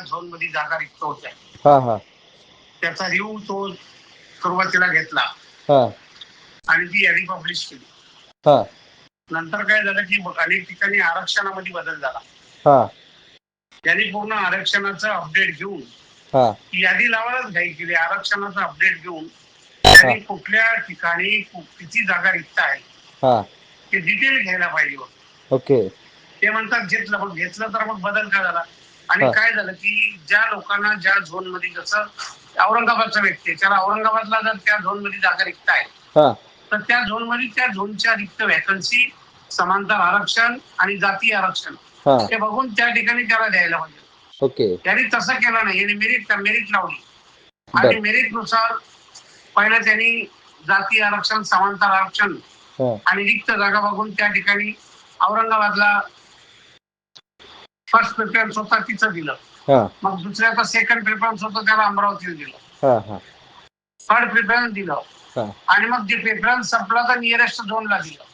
झोनमध्ये जागा रिक्त होत्या. हा हा. त्याचा रिव्ह्यू तो सुरुवातीला घेतला. हा. आणि ती यादी पब्लिश केली. हा. नंतर काय झालं की अनेक ठिकाणी आरक्षणामध्ये बदल झाला. त्यांनी पूर्ण आरक्षणाचं अपडेट घेऊन हा. यादी लावायलाच घाई केली. आरक्षणाचं अपडेट घेऊन त्यांनी कुठल्या ठिकाणी किती जागा रिक्त आहे हा. ते डिटेल घ्यायला पाहिजे. ओके. ते म्हणतात घेतलं मग घेतलं तर मग बदल काय झाला? आणि. काय झालं की ज्या लोकांना ज्या झोनमध्ये जसं औरंगाबादचा व्यक्ती आहे, त्याला औरंगाबादला जर त्या झोनमध्ये जागा रिक्त आहे तर त्या झोनमध्ये त्या झोनच्या रिक्त वॅकन्सी समांतर आरक्षण आणि जाती आरक्षण हा. हे बघून त्या ठिकाणी त्याला द्यायला पाहिजे. ओके. त्यांनी तसं केलं नाही. यांनी मेरिट मेरिट लावली. आणि. मेरिटनुसार पहिलं त्यांनी जाती आरक्षण समांतर आरक्षण आणि रिक्त जागा बघून त्या ठिकाणी औरंगाबादला फर्स्ट प्रेफरन्स होता तिचं दिलं मग दुसऱ्याचा सेकंड प्रेफरन्स होतं त्याला अमरावतीला दिलं. हा हा. थर्ड प्रेफरन्स दिलं. हा. आणि मग जे प्रेफरन्स संपला तर नियरेस्ट झोनला दिलं.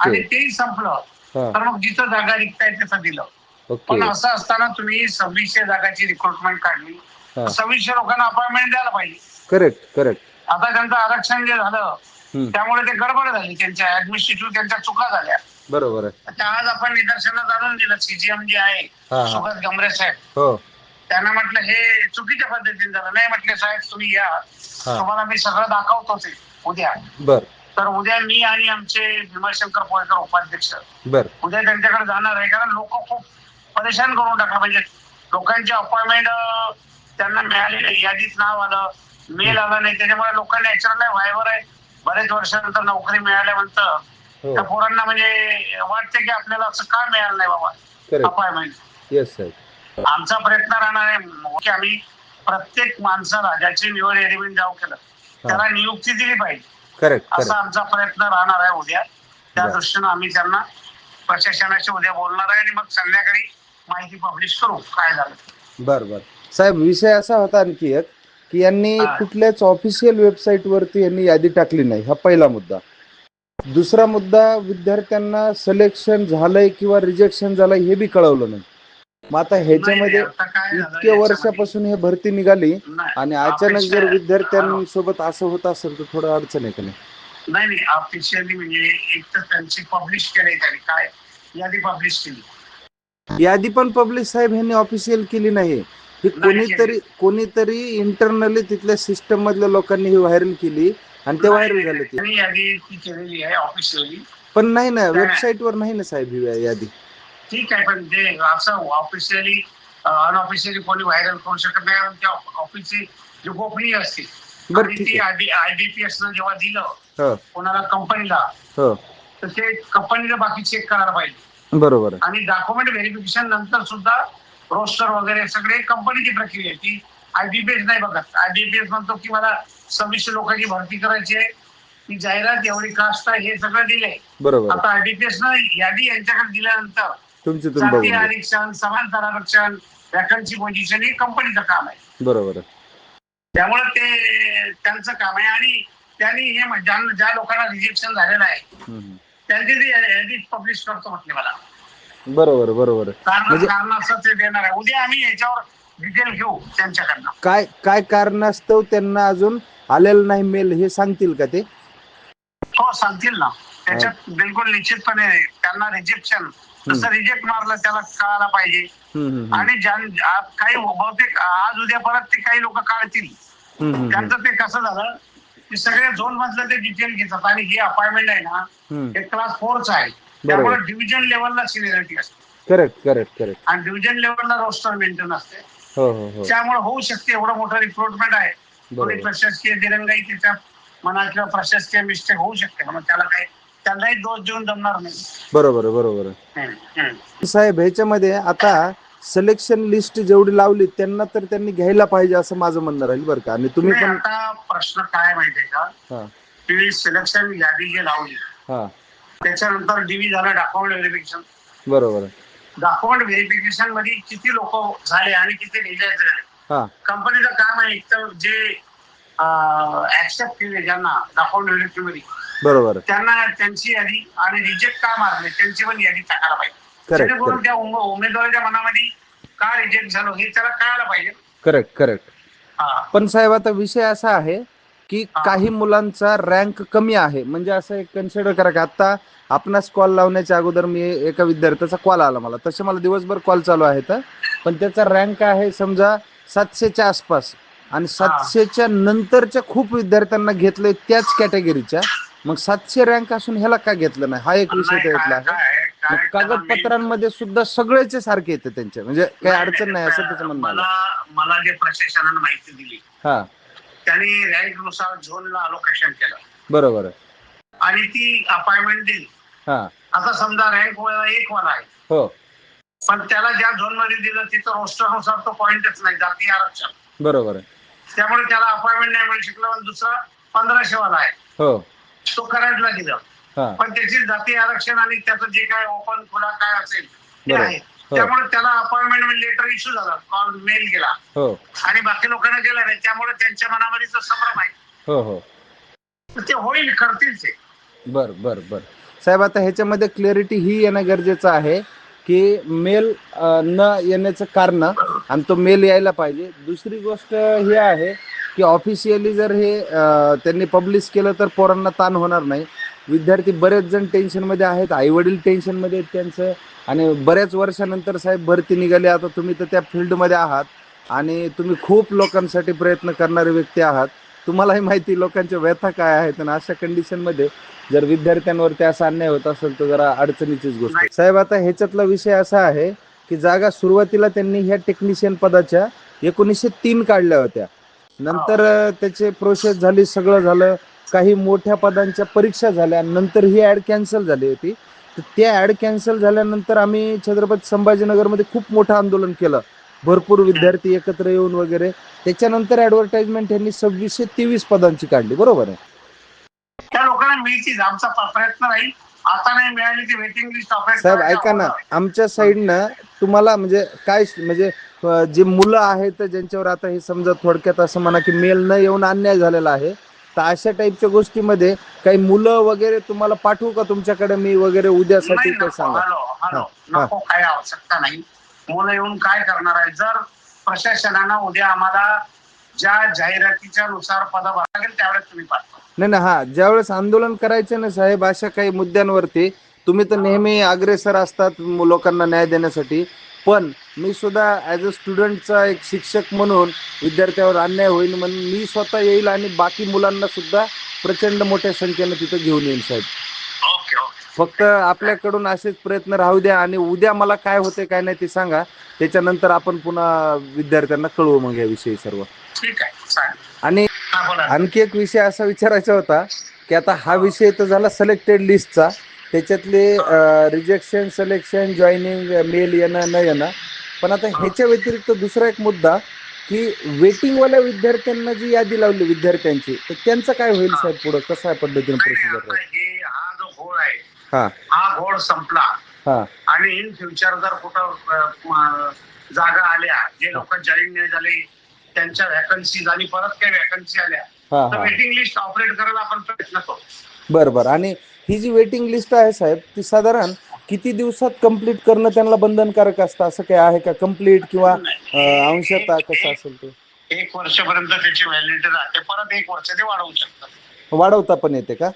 आणि तेही संपलं. तर मग जिथं जागा रिक्त आहे तिथं दिलं. ओके पण असं असताना तुम्ही सव्वीसशे जागाची रिक्रुटमेंट काढली. सव्वीसशे लोकांना अपॉइंटमेंट द्यायला पाहिजे. करेक्ट करेक्ट आता त्यांचं आरक्षण जे झालं त्यामुळे ते गडबड झाली. त्यांच्या ऍडमिनिस्ट्रेटिव्ह त्यांच्या चुका झाल्या. बरोबर आहे. आज आपण निदर्शनात आणून दिलं सीजीएम जे आहे हा हा. सुगत गमरे साहेब. हो. त्यांना म्हटलं हे चुकीच्या पद्धतीने झालं. नाही म्हटले साहेब तुम्ही या. हा. तुम्हाला मी सगळं दाखवतो ते उद्या. बर. तर उद्या मी आणि आमचे भीमाशंकर पोळकर उपाध्यक्ष बर. उद्या त्यांच्याकडे जाणार आहे कारण लोक खूप परेशान करून टाकला म्हणजे लोकांची अपॉइंटमेंट त्यांना मिळाली नाही यादीत नाव आलं मेल आला नाही. त्याच्यामुळे लोकांना याच्यावर व्हायवर आहे? बरेच वर्षानंतर नोकरी मिळाल्यानंतर त्या पोरांना म्हणजे वाटते की आपल्याला असं का मिळालं नाही बाबा? अपॉइंटमेंट येस साहेब आमचा प्रयत्न राहणार आहे की आम्ही प्रत्येक माणसाला ज्याची निवड एरिमेंट जाऊ केलं त्याला नियुक्ती दिली पाहिजे. करेक्ट असा आमचा प्रयत्न राहणार आहे उद्या. त्या. दृष्टीनं आम्ही त्यांना प्रशासनाशी उद्या बोलणार आहे आणि मग संध्याकाळी माहिती पब्लिश करू काय झालं. बर बर. साहेब विषय असा होता आणखी एक की यांनी हा. कुठल्याच ऑफिशियल वेबसाईट वरती यांनी यादी टाकली नाही. हा पहिला मुद्दा. दुसरा मुद्दा विद्यार्थ्यांना सिलेक्शन झालंय किंवा रिजेक्शन झालंय हे बी कळवलं नाही. मग आता ह्याच्यामध्ये इतक्या? वर्षापासून हे भरती निघाली आणि अचानक जर विद्यार्थ्यांसोबत असं होत असेल तर थोडं अडचण आहे का नाही? नाही नाही ऑफिशियली म्हणजे एक तर त्यांची पब्लिश केली त्यांनी. काय? यादी पब्लिश केली. यादी पण पब्लिक साहेब यांनी ऑफिशियल केली नाही ही कोणीतरी कोणीतरी इंटरनली तिथल्या सिस्टम मधल्या लोकांनी ही व्हायरल केली. आणि ते व्हायरल झालं ते. यादी ती केलेली आहे ऑफिशियली पण नाही ना. वेबसाईट वर नाही ना साहेब ही यादी. ठीक आहे पण ते असं ऑफिशियली अनऑफिशियली कोणी व्हायरल करू शकत नाही कारण त्या ऑफिसची जी गोपनीय असते बरं, आणि ठीक ती आयबीपीएस न जेव्हा दिलं हो. कोणाला कंपनीला हो. तर ते कंपनीला बाकी चेक करायला पाहिजे. बरोबर आहे. आणि डॉक्युमेंट व्हेरिफिकेशन नंतर सुद्धा रोस्टर वगैरे सगळे कंपनीची प्रक्रिया आहे. ती आयबीपीएस नाही बघत. आयबीपीएस म्हणतो की मला सव्वीसशे लोकांची भरती करायची आहे ती जाहिरात एवढी कास्ट आहे हे सगळं दिलंय बरोबर. आता आयबीपीएस न यादी यांच्याकडे दिल्यानंतर तुमची तुम्ही जाती. आरक्षण समांतर आरक्षण वॅकन्सी पोझिशन हे कंपनीचं काम आहे बरोबर आहे. त्यामुळे ते त्यांचं काम आहे आणि त्यांनी हे म- ज्या ज्या लोकांना रिजेक्शन झालेलं आहे हम्म. त्यांची ती यादी पब्लिश करतो म्हटले मला बरोबर बरोबर आहे. कारण म्हणजे- कारण असं ते देणार आहे उद्या आम्ही याच्यावर डिटेल घेऊ त्यांच्याकडनं काय काय कारणास्तव त्यांना अजून आलेलं नाही मेल हे सांगतील का ते? हो सांगतील ना. त्याच्यात बिलकुल निश्चितपणे त्यांना रिजेक्शन जसं रिजेक्ट मारलं त्याला कळायला पाहिजे. आणि काही बहुतेक आज उद्या परत ते काही लोक काढतील. त्यांचं ते कसं झालं की सगळ्या झोन मधलं ते डिटेल घेतात. आणि ही अपॉइंटमेंट आहे ना. हे क्लास फोरच आहे. त्यामुळे डिव्हिजन लेवलला सिनियरिटी असते. करेक्ट करेक्ट करेक्ट आणि डिव्हिजन लेवलला रोस्टर मेंटेन असते. हो हो हो. त्यामुळे होऊ शकते एवढं मोठं रिक्रुटमेंट आहे. थोडी बरोबर. प्रशासकीय दिरंगाई त्याच्यात म्हणा किंवा प्रशासकीय मिस्टेक होऊ शकते मग त्याला काही त्यांनाही दोष देऊन जमणार नाही. बरोबर आहे बरोबर आहे. हम्म, हम्म. साहेब ह्याच्यामध्ये आता सिलेक्शन लिस्ट जेवढी लावली त्यांना तर त्यांनी घ्यायला पाहिजे असं माझं म्हणणं राहील बरं का. आणि तुम्ही नाही, पण आता प्रश्न काय माहितीये का? हा. की सिलेक्शन यादी जी लावली हा. त्याच्यानंतर डीव्ही झालं डॉक्युमेंट व्हेरिफिकेशन बरोबर आहे. डॉक्युमेंट व्हेरिफिकेशनमध्ये किती लोक झाले आणि किती रिजेक्ट झाले? कंपनीचं काम आहे तर जे ऍक्सेप्ट केले ज्यांना व्हेरिफिकेशनमध्ये बरोबर. त्यांना त्यांची यादी आणि रिजेक्ट का मारले त्यांची पण यादी टाकायला पाहिजे. जेणेकरून. त्या उम- उमेदवाराच्या मनामध्ये का रिजेक्ट झालो हे त्याला कळायला पाहिजे. करेक्ट करेक्ट हा. पण साहेब आता विषय असा आहे की. काही मुलांचा रँक कमी आहे. म्हणजे असं एक कन्सिडर करा की आता आपणास कॉल लावण्याच्या अगोदर मी एका विद्यार्थ्याचा कॉल आला मला. तसे मला दिवसभर कॉल चालू आहेत पण त्याचा रँक आहे समजा सातशेच्या आसपास. आणि सातशेच्या नंतरच्या खूप विद्यार्थ्यांना घेतलंय त्याच कॅटेगरीच्या. मग सातशे रँक असून ह्याला का घेतलं नाही? हा एक विषय त्यातला main- कागदपत्रांमध्ये सुद्धा सगळेचे सारखे येते त्यांचे. म्हणजे काही अडचण नाही असं त्याचं म्हणणं मला जे प्रशासनानं माहिती दिली हा. त्यांनी रँकनुसार झोनला अलोकेशन केलं. बरोबर आणि ती अपॉइंटमेंट दिली. हा. आता समजा रँक एक वाला आहे. हो. पण त्याला ज्या झोनमध्ये दिलं तिथं रोस्टरनुसार तो पॉइंटच नाही जाती आरक्षण. बरोबर आहे. त्यामुळे त्याला अपॉइंटमेंट नाही मिळू शकलं पण दुसरा पंधराशे वाला आहे. हो. तो करंटला दिलं. हा. पण त्याची जाती आरक्षण आणि त्याचं जे काय ओपन खुला काय असेल ते बरोबर. आहे. हो. त्यामुळे त्याला अपॉइंटमेंट लेटर इश्यू झाला कॉल मेल गेला. हो. आणि बाकी लोकांना गेला नाही त्यामुळे त्यांच्या मनामध्ये तो संभ्रम आहे हो हो. तर ते होईल करतील ते. बर बर बर. साहेब आता ह्याच्यामध्ये क्लॅरिटी ही येणं गरजेचं आहे. की मेल न येण्याचं कारण आणि तो मेल यायला पाहिजे. दुसरी गोष्ट ही आहे की ऑफिशियली जर हे त्यांनी पब्लिश केलं तर पोरांना ताण होणार नाही. विद्यार्थी बरेच जण टेन्शनमध्ये आहेत आई वडील टेन्शनमध्ये आहेत त्यांचं. आणि बऱ्याच वर्षानंतर साहेब भरती निघाली. आता तुम्ही तर त्या फील्डमध्ये आहात आणि तुम्ही खूप लोकांसाठी प्रयत्न करणारे व्यक्ती आहात. तुम्हालाही माहिती लोकांच्या व्यथा काय आहेत आणि अशा कंडिशनमध्ये जर विद्यार्थ्यांवरती असा अन्याय होत असेल तर जरा अडचणीचीच गोष्ट साहेब आता ह्याच्यातला विषय असा आहे की जागा सुरुवातीला त्यांनी ह्या टेक्निशियन पदाच्या एकोणीसशे तीन काढल्या होत्या. नंतर त्याचे प्रोसेस झाली सगळं झालं काही मोठ्या पदांच्या परीक्षा झाल्या नंतर ही ऍड कॅन्सल झाली होती. तर त्या ऍड कॅन्सल झाल्यानंतर आम्ही छत्रपती संभाजीनगरमध्ये खूप मोठं आंदोलन केलं. भरपूर विद्यार्थी एकत्र येऊन वगैरे. त्याच्यानंतर ऍडव्हर्टाइजमेंट यांनी सव्वीसशे तेवीस पदांची काढली बरोबर आहे? त्या लोकांना मिळतील आमचा प्रयत्न राहील. आता नाही मिळाली ती वेटिंग लिस्ट साहेब ऐका ना आमच्या साईडनं तुम्हाला म्हणजे काय म्हणजे जे मुलं आहेत ज्यांच्यावर आता हे समजा थोडक्यात असं म्हणा की मेल न येऊन अन्याय झालेला आहे तर अशा टाईपच्या गोष्टीमध्ये काही मुलं वगैरे तुम्हाला पाठवू का तुमच्याकडे? मी वगैरे उद्यासाठी ते सांगा. काय आवश्यकता नाही. मुलं येऊन काय करणार आहे? जर प्रशासनानं उद्या आम्हाला ज्या जाहिरातीच्या नुसार पद भरावं लागेल त्यावेळेस तुम्ही पाठवा. नाही ना हा ज्यावेळेस आंदोलन करायचं ना साहेब अशा काही मुद्द्यांवरती तुम्ही तर नेहमी अग्रेसर असतात मु- लोकांना न्याय देण्यासाठी. पण मी सुद्धा ॲज अ स्टुडंटचा एक शिक्षक म्हणून विद्यार्थ्यावर अन्याय होईल म्हणून मी स्वतः येईल आणि बाकी मुलांना सुद्धा प्रचंड मोठ्या संख्येनं तिथं घेऊन येईल साहेब. फक्त आपल्याकडून असेच प्रयत्न राहू द्या आणि उद्या मला काय होते काय नाही ते सांगा. त्याच्यानंतर आपण पुन्हा विद्यार्थ्यांना कळवू मग याविषयी सर्व. ठीक आहे चालेल. आणि आणखी एक विषय असा विचारायचा होता की आता हा विषय तर झाला सिलेक्टेड लिस्टचा त्याच्यातले रिजेक्शन सिलेक्शन जॉईनिंग मेल येणं न येणं. पण आता ह्याच्या व्यतिरिक्त दुसरा एक मुद्दा की वेटिंगवाल्या विद्यार्थ्यांना जी यादी लावली विद्यार्थ्यांची तर त्यांचं काय होईल साहेब पुढं? कशा पद्धतीने प्रोसिजर आता राहील हे हा जो घोळ आहे हा. हा घोळ संपला. हा. आणि इन फ्युचर जर कुठं जागा आल्या जे लोक जॉईन नाही झाले त्यांच्या व्हॅकन्सीज आणि परत काही व्हॅकन्सी आल्या हा तर वेटिंग लिस्ट ऑपरेट करायला आपण प्रयत्न करू. बरं बरं आणि ही जी वेटिंग लिस्ट आहे साहेब ती साधारण किती दिवसात कंप्लीट करणं त्यांना बंधनकारक असतं? असं काय आहे का? कंप्लीट किंवा अंशतः कसं असेल ते? एक वर्षपर्यंत त्याची व्हॅलिडिटी राहते. परत एक वर्ष ते वाढवू शकतात. वाढवता पण येते का?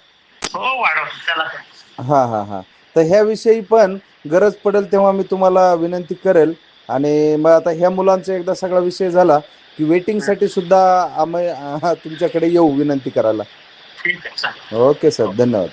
हो वाढवतो त्याला काय हा हा हा. तर ह्याविषयी पण गरज पडेल तेव्हा मी तुम्हाला विनंती करेल. आणि मग आता ह्या मुलांचा एकदा सगळा विषय झाला की वेटिंगसाठी सुद्धा आम्ही तुमच्याकडे येऊ विनंती करायला. ठीक आहे चालेल. Okay sir. धन्यवाद.